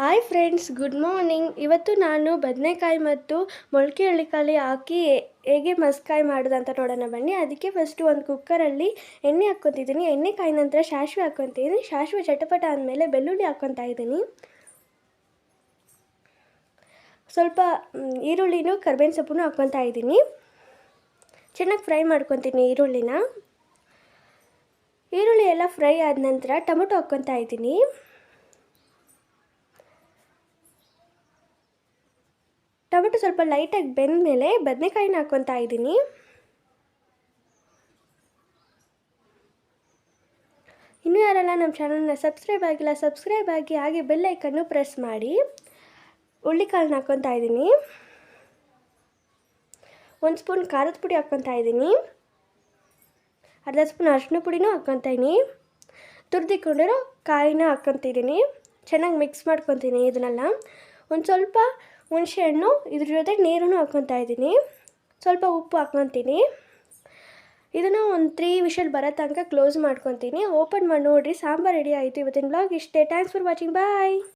Hi friends good morning ಇವತ್ತು ನಾನು ಬದನೆಕಾಯಿ ಮತ್ತು ಮೊಳಕೆ ಹಳ್ಳಿಕಾಯಿ ಹಾಕಿ ಹೇಗೆ ಮಸ್ಕಾಯಿ ಅಂತ ನೋಡೋಣ ಬನ್ನಿ. ಅದಕ್ಕೆ ಫಸ್ಟು ಒಂದು ಕುಕ್ಕರಲ್ಲಿ ಎಣ್ಣೆ ಹಾಕ್ಕೊತಿದ್ದೀನಿ. ಎಣ್ಣೆ ಕಾಯಿ ನಂತರ ಸಾಸಿವೆ ಹಾಕ್ಕೊತಿದ್ದೀನಿ. ಸಾಸಿವೆ ಚಟಪಟ ಆದಮೇಲೆ ಬೆಳ್ಳುಳ್ಳಿ ಹಾಕ್ಕೊತಾ ಇದ್ದೀನಿ. ಸ್ವಲ್ಪ ಈರುಳ್ಳಿನೂ ಕರ್ಬೇವಿನ ಸೊಪ್ಪನ್ನು ಹಾಕ್ಕೊತಾ ಇದ್ದೀನಿ. ಚೆನ್ನಾಗಿ ಫ್ರೈ ಮಾಡ್ಕೊತೀನಿ ಈರುಳ್ಳಿನ. ಈರುಳ್ಳಿ ಎಲ್ಲ ಫ್ರೈ ಆದ ನಂತರ ಟೊಮೊಟೊ ಹಾಕ್ಕೊತಾ ಇದ್ದೀನಿ. ಟೊಮೆಟೊ ಸ್ವಲ್ಪ ಲೈಟಾಗಿ ಬೆಂದ ಮೇಲೆ ಬದನೆಕಾಯಿನ ಹಾಕ್ಕೊತಾ ಇದ್ದೀನಿ. ಇನ್ನೂ ಯಾರಲ್ಲ ನಮ್ಮ ಚಾನಲ್ನ ಸಬ್ಸ್ಕ್ರೈಬ್ ಆಗಿಲ್ಲ, ಸಬ್ಸ್ಕ್ರೈಬ್ ಆಗಿ ಹಾಗೆ ಬೆಲ್ ಐಕನ್ನು ಪ್ರೆಸ್ ಮಾಡಿ. ಹುಳ್ಳಿಕಾಳನ್ನ ಹಾಕ್ಕೊತಾ ಇದ್ದೀನಿ. ಒಂದು ಸ್ಪೂನ್ ಖಾರದ ಪುಡಿ ಹಾಕ್ಕೊತಾ ಇದ್ದೀನಿ. ಅರ್ಧ ಸ್ಪೂನ್ ಅರಿಶಿನ ಪುಡಿನೂ ಹಾಕ್ಕೊತೀನಿ ತುರಿದಿಕೊಂಡಿರೋ ಕಾಯಿನ ಹಾಕ್ಕೊತಿದ್ದೀನಿ ಚೆನ್ನಾಗಿ ಮಿಕ್ಸ್ ಮಾಡ್ಕೊತೀನಿ ಇದನ್ನೆಲ್ಲ. ಒಂದು ಸ್ವಲ್ಪ ಹುಣಸೆಹಣ್ಣು ಇದ್ರ ಜೊತೆ ನೀರನ್ನು ಹಾಕ್ಕೊತಾ ಇದ್ದೀನಿ. ಸ್ವಲ್ಪ ಉಪ್ಪು ಹಾಕ್ಕೊತೀನಿ. ಇದನ್ನು ಒಂದು ತ್ರೀ ವಿಷಲ್ ಬರೋ ತನಕ ಕ್ಲೋಸ್ ಮಾಡ್ಕೊತೀನಿ. ಓಪನ್ ಮಾಡಿ ನೋಡಿರಿ, ಸಾಂಬಾರು ರೆಡಿ ಆಯಿತು. ಇವತ್ತಿನ ಬ್ಲಾಗ್ ಇಷ್ಟೇ. Thanks for watching bye